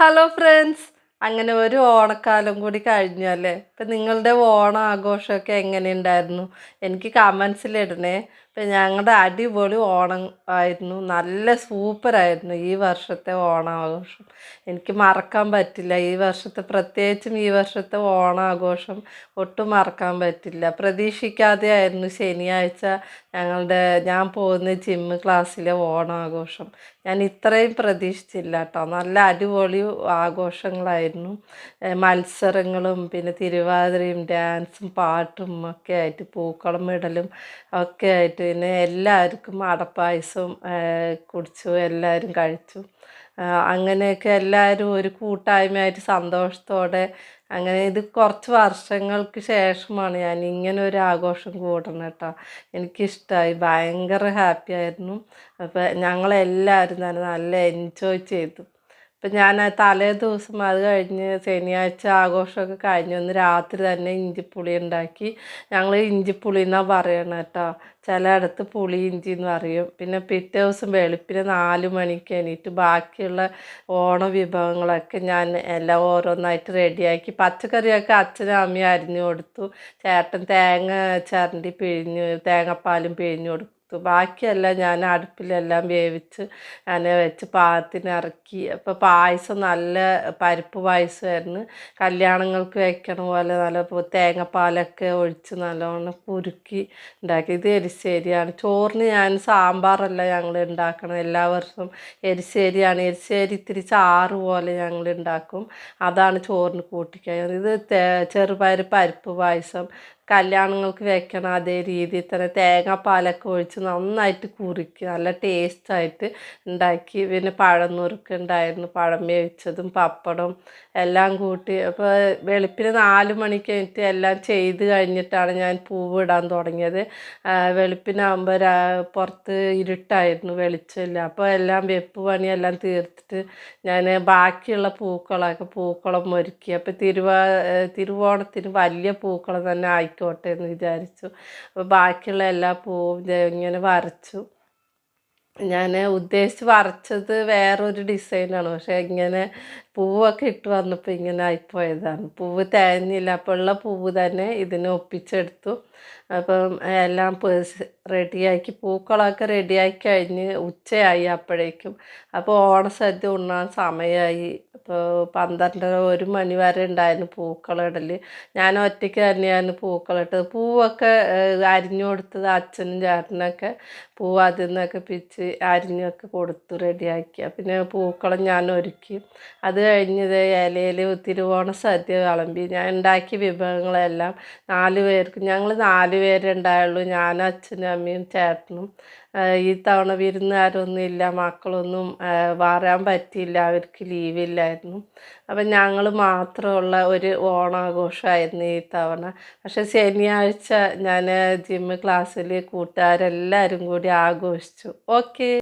Hello friends അങ്ങനെ ഒരു ഓണക്കാലം കൂടി കഴിഞ്ഞു അല്ലേ ഇപ്പം നിങ്ങളുടെ ഓണ ആഘോഷമൊക്കെ എങ്ങനെയുണ്ടായിരുന്നു? എനിക്ക് കമൻസിലിടണേ ഇപ്പം ഞങ്ങളുടെ അടിപൊളി ഓണം ആയിരുന്നു. നല്ല സൂപ്പറായിരുന്നു ഈ വർഷത്തെ ഓണാഘോഷം. എനിക്ക് മറക്കാൻ പറ്റില്ല. ഈ വർഷത്തെ പ്രത്യേകിച്ചും ഈ വർഷത്തെ ഓണാഘോഷം ഒട്ടും മറക്കാൻ പറ്റില്ല. പ്രതീക്ഷിക്കാതെ ആയിരുന്നു ശനിയാഴ്ച ഞങ്ങളുടെ ഞാൻ പോകുന്ന ജിമ്മ് ക്ലാസ്സിലെ ഓണാഘോഷം. ഞാൻ ഇത്രയും പ്രതീക്ഷിച്ചില്ല കേട്ടോ. നല്ല അടിപൊളി ആഘോഷങ്ങളായിരുന്നു. മത്സരങ്ങളും പിന്നെ തിരുവാതിരയും ഡാൻസും പാട്ടും ഒക്കെ ആയിട്ട് പൂക്കളം ഇടലും ഒക്കെ ആയിട്ട് പിന്നെ എല്ലാവർക്കും അടപ്പായസം കുടിച്ചു എല്ലാവരും കഴിച്ചു. അങ്ങനെയൊക്കെ എല്ലാവരും ഒരു കൂട്ടായ്മയായിട്ട് സന്തോഷത്തോടെ അങ്ങനെ ഇത് കുറച്ച് വർഷങ്ങൾക്ക് ശേഷമാണ് ഞാൻ ഇങ്ങനെ ഒരു ആഘോഷം കൂടണം കേട്ടോ. എനിക്കിഷ്ടമായി ഭയങ്കര ഹാപ്പി ആയിരുന്നു. അപ്പോൾ ഞങ്ങളെല്ലാവരും തന്നെ നല്ല എൻജോയ് ചെയ്തു. ഇപ്പം ഞാൻ തലേ ദിവസം അത് കഴിഞ്ഞ് ശനിയാഴ്ച ആഘോഷമൊക്കെ കഴിഞ്ഞ് ഒന്ന് രാത്രി തന്നെ ഇഞ്ചിപ്പുളി ഉണ്ടാക്കി. ഞങ്ങൾ ഇഞ്ചിപ്പുളി എന്നാണ് പറയണത് കേട്ടോ. ചിലയിടത്ത് പുളി ഇഞ്ചി എന്ന് പറയും. പിന്നെ പിറ്റേ ദിവസം വെളുപ്പിന് നാല് മണിക്ക് എണീറ്റ് ബാക്കിയുള്ള ഓണ വിഭവങ്ങളൊക്കെ ഞാൻ എല്ലാം ഓരോന്നായിട്ട് റെഡിയാക്കി. പച്ചക്കറിയൊക്കെ അച്ഛനും അമ്മയും അരിഞ്ഞു കൊടുത്തു. ചേട്ടൻ തേങ്ങ ചിരണ്ടി പിഴിഞ്ഞ് തേങ്ങാപ്പാലും പിഴിഞ്ഞു കൊടുത്തു. എടുത്തു ബാക്കിയെല്ലാം ഞാൻ അടുപ്പിലെല്ലാം വേവിച്ച് ഞാൻ വെച്ച് പാകത്തിന് ഇറക്കി. അപ്പോൾ പായസം നല്ല പരിപ്പ് പായസമായിരുന്നു. കല്യാണങ്ങൾക്ക് വെക്കണ പോലെ നല്ല തേങ്ങാപ്പാലൊക്കെ ഒഴിച്ച് നല്ലോണം കുരുക്കി ഉണ്ടാക്കി. ഇത് എരിശ്ശേരിയാണ്. ചോറിന് ഞാൻ സാമ്പാറല്ല ഞങ്ങൾ ഉണ്ടാക്കണം എല്ലാ വർഷവും എരിശ്ശേരിയാണ്. എരിശ്ശേരി ഇത്തിരി ചാറ് പോലെ ഞങ്ങൾ ഉണ്ടാക്കും. അതാണ് ചോറിന് കൂട്ടിക്കഴിയുന്നത് ഇത് ചെറുപയർ പരിപ്പ് പായസം കല്യാണങ്ങൾക്ക് വെക്കണം അതേ രീതിയിൽ തന്നെ തേങ്ങാപ്പാലൊക്കെ ഒഴിച്ച് നന്നായിട്ട് കുറുക്കി നല്ല ടേസ്റ്റായിട്ട് ഉണ്ടാക്കി. പിന്നെ പഴം നുറുക്ക് ഉണ്ടായിരുന്നു. പഴം വേവിച്ചതും പപ്പടം എല്ലാം കൂട്ടി. അപ്പോൾ വെളുപ്പിന് നാല് മണിക്ക് കഴിഞ്ഞിട്ട് എല്ലാം ചെയ്ത് കഴിഞ്ഞിട്ടാണ് ഞാൻ പൂവ് ഇടാൻ തുടങ്ങിയത്. വെളുപ്പിനാകുമ്പോൾ പുറത്ത് ഇരുട്ടായിരുന്നു വെളിച്ചമില്ല. അപ്പോൾ എല്ലാം വെപ്പ് പണിയെല്ലാം തീർത്തിട്ട് ഞാൻ ബാക്കിയുള്ള പൂക്കളൊക്കെ പൂക്കളം ഒരുക്കി. അപ്പോൾ തിരുവാ തിരുവോണത്തിന് വലിയ പൂക്കളം തന്നെ ആയിക്കോട്ടെ ആയിക്കോട്ടെ എന്ന് വിചാരിച്ചു. അപ്പോൾ ബാക്കിയുള്ള എല്ലാ പൂവും ഇങ്ങനെ വരച്ചു. ഞാൻ ഉദ്ദേശിച്ച് വരച്ചത് വേറൊരു ഡിസൈനാണ്. പക്ഷേ ഇങ്ങനെ പൂവൊക്കെ ഇട്ട് വന്നപ്പോൾ ഇങ്ങനെ ആയിപ്പോയതാണ്. പൂവ് തേഞ്ഞില്ല. അപ്പോൾ ഉള്ള പൂവ് തന്നെ ഇതിനെ ഒപ്പിച്ചെടുത്തു. അപ്പം എല്ലാം പേഴ്സ് റെഡിയാക്കി പൂക്കളൊക്കെ റെഡിയാക്കി കഴിഞ്ഞ് ഉച്ചയായി അപ്പോഴേക്കും. അപ്പോൾ ഓണസദ്യ ഉണ്ണാൻ സമയമായി അപ്പോൾ പന്ത്രണ്ടര ഒരു മണി വരെ ഉണ്ടായിരുന്നു പൂക്കളിടൽ ഞാൻ ഒറ്റയ്ക്ക് തന്നെയാണ് പൂക്കളിട്ടത്. പൂവൊക്കെ അരിഞ്ഞു കൊടുത്തത് അച്ഛനും ചേട്ടനൊക്കെ പൂവ് അതിൽ നിന്നൊക്കെ പിച്ച് അരിഞ്ഞൊക്കെ കൊടുത്തു റെഡിയാക്കി. പിന്നെ പൂക്കളം ഞാൻ ഒരുക്കി. അത് കഴിഞ്ഞത് ഇലയിൽ തിരുവോണ സദ്യ വിളമ്പി. ഞാൻ ഉണ്ടാക്കിയ വിഭവങ്ങളെല്ലാം നാല് പേർക്ക് ഞങ്ങൾ നാല് പേരുണ്ടായുള്ളൂ ഞാൻ അച്ഛനും അമ്മയും ചേട്ടനും. ഈ തവണ വിരുന്നുകാരൊന്നും ഇല്ല മക്കളൊന്നും വരാൻ പറ്റിയില്ല അവർക്ക് ലീവില്ലായിരുന്നു അപ്പം ഞങ്ങൾ മാത്രമുള്ള ഒരു ഓണാഘോഷമായിരുന്നു ഈ തവണ. പക്ഷേ ശനിയാഴ്ച ഞാൻ ജിമ്മ് ക്ലാസ്സിൽ കൂട്ടുകാരെല്ലാവരും കൂടി ആഘോഷിച്ചു. ഓക്കെ